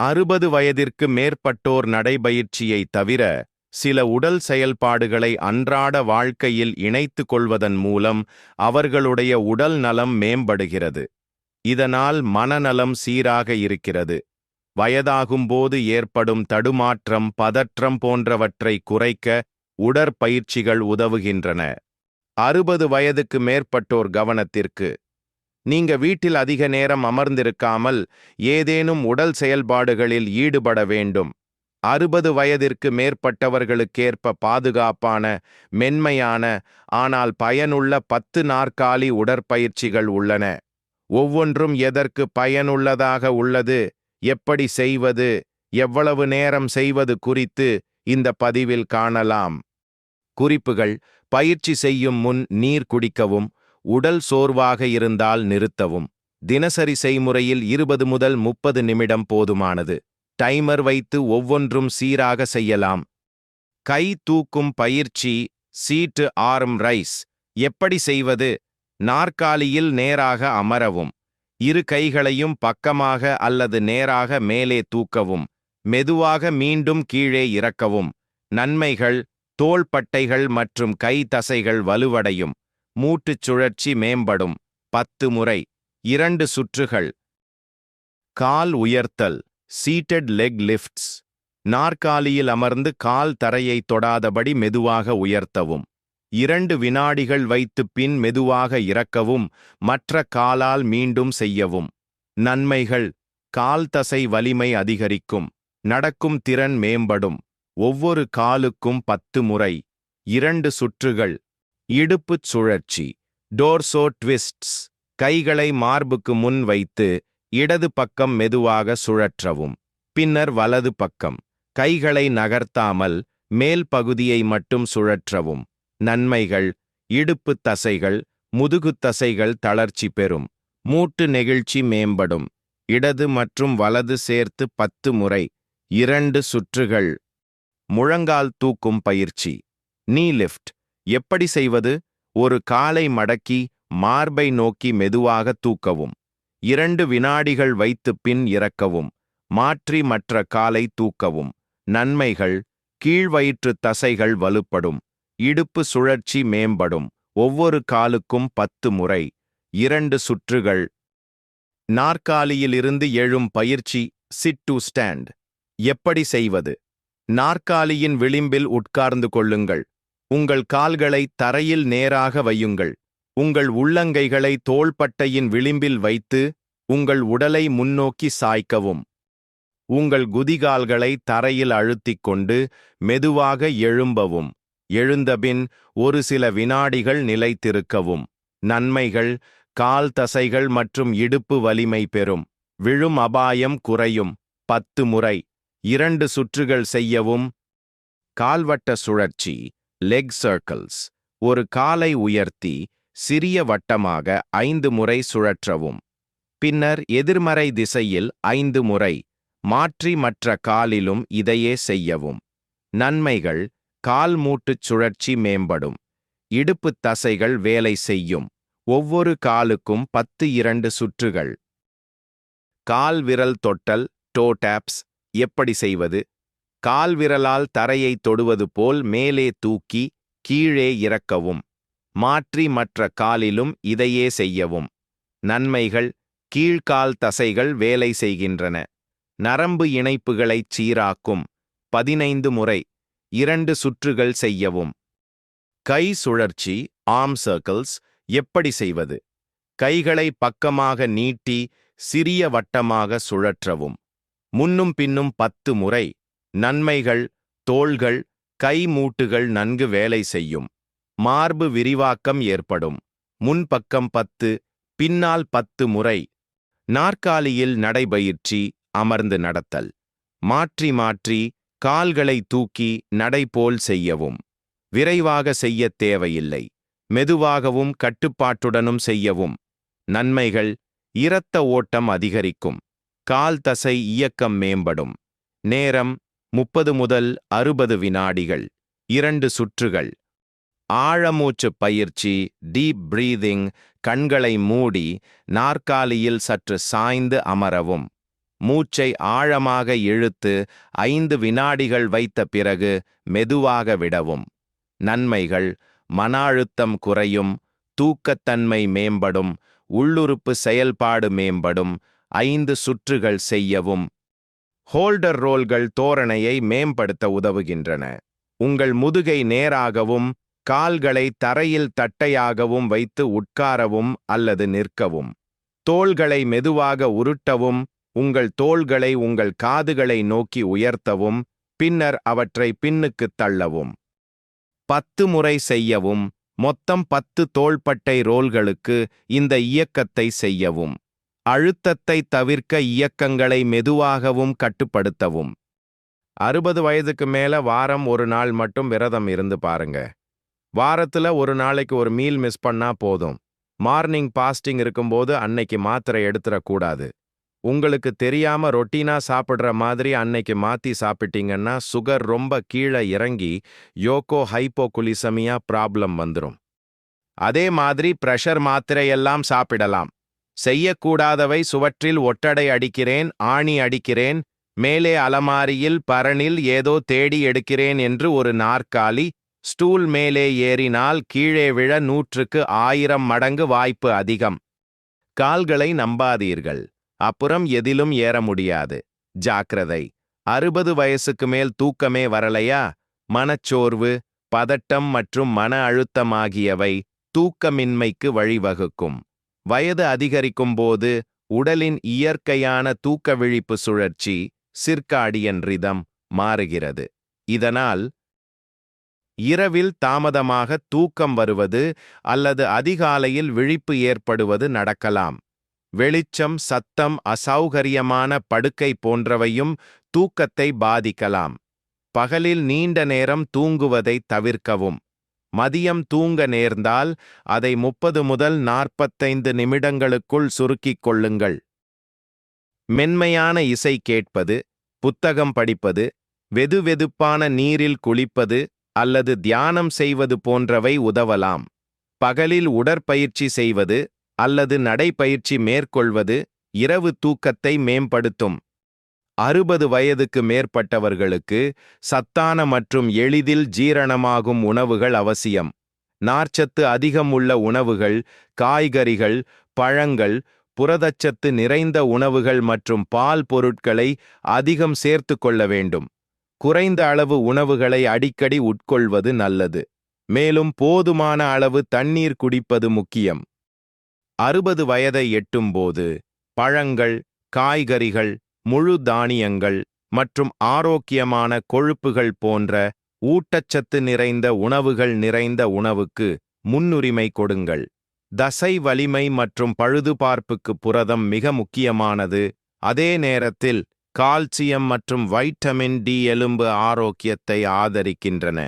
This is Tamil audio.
அறுபது வயதிற்கு மேற்பட்டோர் நடைபயிற்சியை தவிர சில உடல் செயல்பாடுகளை அன்றாட வாழ்க்கையில் இணைத்து கொள்வதன் மூலம் அவர்களுடைய உடல் நலம் மேம்படுகிறது. இதனால் மனநலம் சீராக இருக்கிறது. வயதாகும்போது ஏற்படும் தடுமாற்றம் பதற்றம் போன்றவற்றை குறைக்க உடற்பயிற்சிகள் உதவுகின்றன. அறுபது வயதுக்கு மேற்பட்டோர் கவனத்திற்கு நீங்க வீட்டில் அதிக நேரம் அமர்ந்திருக்காமல் ஏதேனும் உடல் செயல்பாடுகளில் ஈடுபட வேண்டும். அறுபது வயதிற்கு மேற்பட்டவர்களுக்கேற்ப பாதுகாப்பான மென்மையான ஆனால் பயனுள்ள பத்து நாற்காலி உடற்பயிற்சிகள் உள்ளன. ஒவ்வொன்றும் எதற்கு பயனுள்ளதாக உள்ளது எப்படி செய்வது எவ்வளவு நேரம் செய்வது குறித்து இந்த பதிவில் காணலாம். குறிப்புகள் பயிற்சி செய்யும் முன் நீர் குடிக்கவும் உடல் சோர்வாக இருந்தால் நிறுத்தவும். தினசரி செய்முறையில் இருபது முதல் முப்பது நிமிடம் போதுமானது. டைமர் வைத்து ஒவ்வொன்றும் சீராக செய்யலாம். கை தூக்கும் பயிற்சி சீட்டு ஆர்ம் ரைஸ். எப்படி செய்வது? நாற்காலியில் நேராக அமரவும். இரு கைகளையும் பக்கமாக அல்லது நேராக மேலே தூக்கவும். மெதுவாக மீண்டும் கீழே இறக்கவும். நன்மைகள் தோள்பட்டைகள் மற்றும் கை தசைகள் வலுவடையும். மூட்டுச் சுழற்சி மேம்படும். பத்து முறை. இரண்டு சுற்றுகள். கால் உயர்த்தல். சீட்டட் லெக் லிஃப்ட்ஸ் நாற்காலியில் அமர்ந்து கால் தரையை தொடாதபடி மெதுவாக உயர்த்தவும். இரண்டு வினாடிகள் வைத்து பின் மெதுவாக இறக்கவும். மற்ற காலால் மீண்டும் செய்யவும். நன்மைகள். கால் தசை வலிமை அதிகரிக்கும். நடக்கும் திறன் மேம்படும். ஒவ்வொரு காலுக்கும் பத்து முறை. இரண்டு சுற்றுகள். இடுப்புச் சுழற்சி டோர்சோ ட்விஸ்ட்ஸ் கைகளை மார்புக்கு முன் வைத்து இடது பக்கம் மெதுவாக சுழற்றவும் பின்னர் வலது பக்கம் கைகளை நகர்த்தாமல் மேல் பகுதியை மட்டும் சுழற்றவும் நன்மைகள் இடுப்பு தசைகள் முதுகுத் தசைகள் தளர்ச்சி பெறும் மூட்டு நெகிழ்ச்சி மேம்படும் இடது மற்றும் வலது சேர்த்து பத்து முறை இரண்டு சுற்றுகள் முழங்கால் தூக்கும் பயிற்சி நீ லிஃப்ட் எப்படி செய்வது? ஒரு காலை மடக்கி மார்பை நோக்கி மெதுவாக தூக்கவும். இரண்டு வினாடிகள் வைத்து பின் இறக்கவும். மாற்றி மற்ற காலை தூக்கவும். நன்மைகள் கீழ்வயிற்று தசைகள் வலுப்படும். இடுப்பு சுழற்சி மேம்படும். ஒவ்வொரு காலுக்கும் பத்து முறை. இரண்டு சுற்றுகள். நாற்காலியிலிருந்து எழும் பயிற்சி சிட் டு ஸ்டாண்ட் எப்படி செய்வது? நாற்காலியின் விளிம்பில் உட்கார்ந்து கொள்ளுங்கள். உங்கள் கால்களை தரையில் நேராக வையுங்கள். உங்கள் உள்ளங்கைகளை தோள்பட்டையின் விளிம்பில் வைத்து உங்கள் உடலை முன்னோக்கி சாய்க்கவும். உங்கள் குதிகால்களை தரையில் அழுத்திக் கொண்டு மெதுவாக எழும்பவும். எழுந்தபின் ஒரு சில வினாடிகள் நிலைத்திருக்கவும். நன்மைகள் கால் தசைகள் மற்றும் இடுப்பு வலிமை பெறும். விழும் அபாயம் குறையும். பத்து முறை. இரண்டு சுற்றுகள் செய்யவும். கால்வட்ட சுழற்சி. லெக் சர்க்கிள்ஸ் ஒரு காலை உயர்த்தி சிறிய வட்டமாக ஐந்து முறை சுழற்றவும். பின்னர் எதிர்மறை திசையில் ஐந்து முறை மாற்றி மற்ற காலிலும் இதையே செய்யவும். நன்மைகள் கால் மூட்டுச் சுழற்சி மேம்படும். இடுப்புத் தசைகள் வேலை செய்யும். ஒவ்வொரு காலுக்கும் பத்து இரண்டு சுற்றுகள். கால் விரல் தொட்டல் டோ டேப்ஸ் எப்படி செய்வது? கால் விரலால் தரையை தொடுவது போல் மேலே தூக்கி கீழே இறக்கவும். மாற்றி மற்ற காலிலும் இதையே செய்யவும். நன்மைகள் கீழ்கால் தசைகள் வேலை செய்கின்றன. நரம்பு இணைப்புகளைச் சீராக்கும். பதினைந்து முறை இரண்டு சுற்றுகள் செய்யவும். கை சுழற்சி ஆர்ம் சர்க்கிள்ஸ் எப்படி செய்வது? கைகளை பக்கமாக நீட்டி சிறிய வட்டமாக சுழற்றவும். முன்னும் பின்னும் பத்து முறை நன்மைகள் தோள்கள் கை மூட்டுகள் நன்கு வேலை செய்யும். மார்பு விரிவாக்கம் ஏற்படும். முன்பக்கம் பத்து பின்னால் பத்து முறை. நாற்காலியில் நடைபயிற்சி அமர்ந்து நடத்தல். மாற்றி மாற்றி கால்களை தூக்கி நடைபோல் செய்யவும். விரைவாக செய்யத் தேவையில்லை. மெதுவாகவும் கட்டுப்பாட்டுடனும் செய்யவும். நன்மைகள் இரத்த ஓட்டம் அதிகரிக்கும். கால் தசை இயக்கம் மேம்படும். நேரம் முப்பது முதல் அறுபது வினாடிகள். இரண்டு சுற்றுகள். ஆழமூச்சு பயிற்சி டீப் பிரீதிங் கண்களை மூடி நாற்காலியில் சற்று சாய்ந்து அமரவும். மூச்சை ஆழமாக இழுத்து ஐந்து வினாடிகள் வைத்த பிறகு மெதுவாக விடவும். நன்மைகள் மன அழுத்தம் குறையும் தூக்கத்தன்மை மேம்படும் உள்ளுறுப்பு செயல்பாடு மேம்படும் ஐந்து சுற்றுகள் செய்யவும். ஹோல்டர் ரோல்கள் தோரணையை மேம்படுத்த உதவுகின்றன. உங்கள் முதுகை நேராகவும் கால்களை தரையில் தட்டையாகவும் வைத்து உட்காரவும் அல்லது நிற்கவும். தோள்களை மெதுவாக உருட்டவும் உங்கள் தோள்களை உங்கள் காதுகளை நோக்கி உயர்த்தவும் பின்னர் அவற்றை பின்னுக்குத் தள்ளவும். பத்து முறை செய்யவும் மொத்தம் பத்து தோள்பட்டை ரோல்களுக்கு இந்த இயக்கத்தை செய்யவும். அழுத்தத்தை தவிர்க்க இயக்கங்களை மெதுவாகவும் கட்டுப்படுத்தவும். அறுபது வயதுக்கு மேல வாரம் ஒரு நாள் மட்டும் விரதம் இருந்து பாருங்க. வாரத்துல ஒரு நாளைக்கு ஒரு மீல் மிஸ் பண்ணா போதும். மார்னிங் பாஸ்டிங் இருக்கும்போது அன்னைக்கு மாத்திரை எடுத்துடக்கூடாது உங்களுக்கு தெரியாம ரொட்டீனா சாப்பிடுற மாதிரி அன்னைக்கு மாத்தி சாப்பிட்டீங்கன்னா சுகர் ரொம்ப கீழே இறங்கி யோகோ ஹைப்போகுலிசமியா ப்ராப்ளம் வந்துரும். அதே மாதிரி பிரஷர் மாத்திரையெல்லாம் சாப்பிடலாம். செய்யக்கூடாதவை சுவற்றில் ஒட்டடை அடிக்கிறேன் ஆணி அடிக்கிறேன் மேலே அலமாரியில் பரணில் ஏதோ தேடி எடுக்கிறேன் என்று ஒரு நாற்காலி ஸ்டூல் மேலே ஏறினால் கீழே விழ நூற்றுக்கு ஆயிரம் மடங்கு வாய்ப்பு அதிகம். கால்களை நம்பாதீர்கள். அப்புறம் எதிலும் ஏற முடியாது. ஜாக்கிரதை. அறுபது வயசுக்கு மேல் தூக்கமே வரலையா? மனச்சோர்வு பதட்டம் மற்றும் மன அழுத்தம் ஆகியவை தூக்கமின்மைக்கு வழிவகுக்கும். வயது அதிகரிக்கும் போது உடலின் இயற்கையான தூக்க விழிப்பு சுழற்சி சிற்காடியன் ரிதம் மாறுகிறது. இதனால் இரவில் தாமதமாக தூக்கம் வருவது அல்லது அதிகாலையில் விழிப்பு ஏற்படுவது நடக்கலாம். வெளிச்சம் சத்தம் அசௌகரியமான படுக்கை போன்றவையும் தூக்கத்தை பாதிக்கலாம். பகலில் நீண்ட நேரம் தூங்குவதை தவிர்க்கவும். மதியம் தூங்க நேர்ந்தால் அதை முப்பது முதல் நாற்பத்தைந்து நிமிடங்களுக்குள் சுருக்கிக் கொள்ளுங்கள். மென்மையான இசை கேட்பது புத்தகம் படிப்பது வெதுவெதுப்பான நீரில் குளிப்பது அல்லது தியானம் செய்வது போன்றவை உதவலாம். பகலில் உடற்பயிற்சி செய்வது அல்லது நடைப்பயிற்சி மேற்கொள்வது இரவு தூக்கத்தை மேம்படுத்தும். அறுபது வயதுக்கு மேற்பட்டவர்களுக்கு சத்தான மற்றும் எளிதில் ஜீரணமாகும் உணவுகள் அவசியம். நார்ச்சத்து அதிகம் உள்ள உணவுகள் காய்கறிகள் பழங்கள் புரதச்சத்து நிறைந்த உணவுகள் மற்றும் பால் பொருட்களை அதிகம் சேர்த்து கொள்ள வேண்டும். குறைந்த அளவு உணவுகளை அடிக்கடி உட்கொள்வது நல்லது. மேலும் போதுமான அளவு தண்ணீர் குடிப்பது முக்கியம். அறுபது வயதை எட்டும்போது பழங்கள் காய்கறிகள் முழு தானியங்கள் மற்றும் ஆரோக்கியமான கொழுப்புகள் போன்ற ஊட்டச்சத்து நிறைந்த உணவுகள் நிறைந்த உணவுக்கு முன்னுரிமை கொடுங்கள். தசை வலிமை மற்றும் பழுதுபார்ப்புக்கு புரதம் மிக முக்கியமானது. அதே நேரத்தில் கால்சியம் மற்றும் வைட்டமின் டி எலும்பு ஆரோக்கியத்தை ஆதரிக்கின்றன.